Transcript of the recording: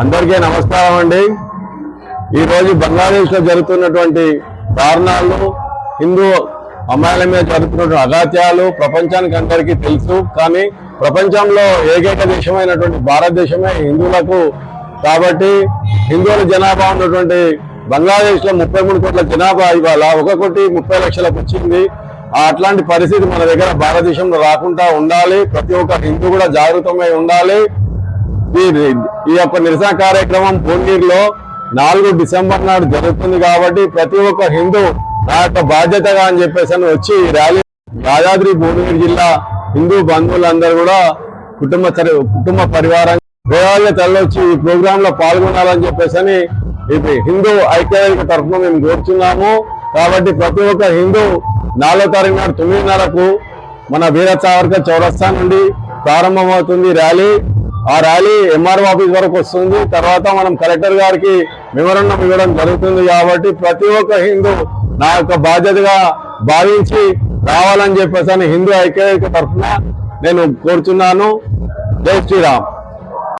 అందరికీ నమస్కారం అండి. ఈరోజు బంగ్లాదేశ్లో జరుగుతున్నటువంటి దారుణాలు హిందూ అమ్మాయిల మీద జరుగుతున్నటువంటి అఘాత్యాలు ప్రపంచానికి అందరికీ తెలుసు. కానీ ప్రపంచంలో ఏకైక దేశమైనటువంటి భారతదేశమే హిందువులకు. కాబట్టి హిందువుల జనాభా ఉన్నటువంటి బంగ్లాదేశ్లో ముప్పై మూడు కోట్ల జనాభా ఇవాళ ఒక కోటి ముప్పై లక్షలకు వచ్చింది. ఆ అట్లాంటి పరిస్థితి మన దగ్గర భారతదేశంలో రాకుండా ఉండాలి. ప్రతి ఒక్క హిందూ కూడా జాగృతమై ఉండాలి. ఈ ఈ యొక్క నిరసన కార్యక్రమం పూర్ణీర్లో నాలుగు డిసెంబర్ నాడు జరుగుతుంది కాబట్టి ప్రతి ఒక్క హిందూ నా యొక్క బాధ్యతగా అని చెప్పేసి అని వచ్చి ఈ ర్యాలీ యాదాద్రి భువనగిరి జిల్లా హిందూ బంధువులందరూ కూడా కుటుంబ సరి- కుటుంబ పరివారం గోదావరి తరలివచ్చి ఈ ప్రోగ్రామ్లో పాల్గొనాలని చెప్పేసి అని ఇది హిందూ ఐక్యవేదిక తరఫున మేము కోరుతున్నాము కాబట్టి ప్రతి ఒక్క హిందూ నాలుగో తారీఖు నాడు తొమ్మిదిన్నరకు మన వీర సావర్కర్ చౌరస్తా నుండి ప్రారంభమవుతుంది ర్యాలీ. ఆ ర్యాలీ ఎంఆర్ఓ ఆఫీస్ వరకు వస్తుంది. తర్వాత మనం కలెక్టర్ గారికి వివరణ ఇవ్వడం జరుగుతుంది కాబట్టి ప్రతి ఒక్క హిందూ నా యొక్క బాధ్యతగా భావించి రావాలని చెప్పేసి హిందూ ఐక్యత తరఫున నేను కోరుచున్నాను. జై శ్రీరామ్.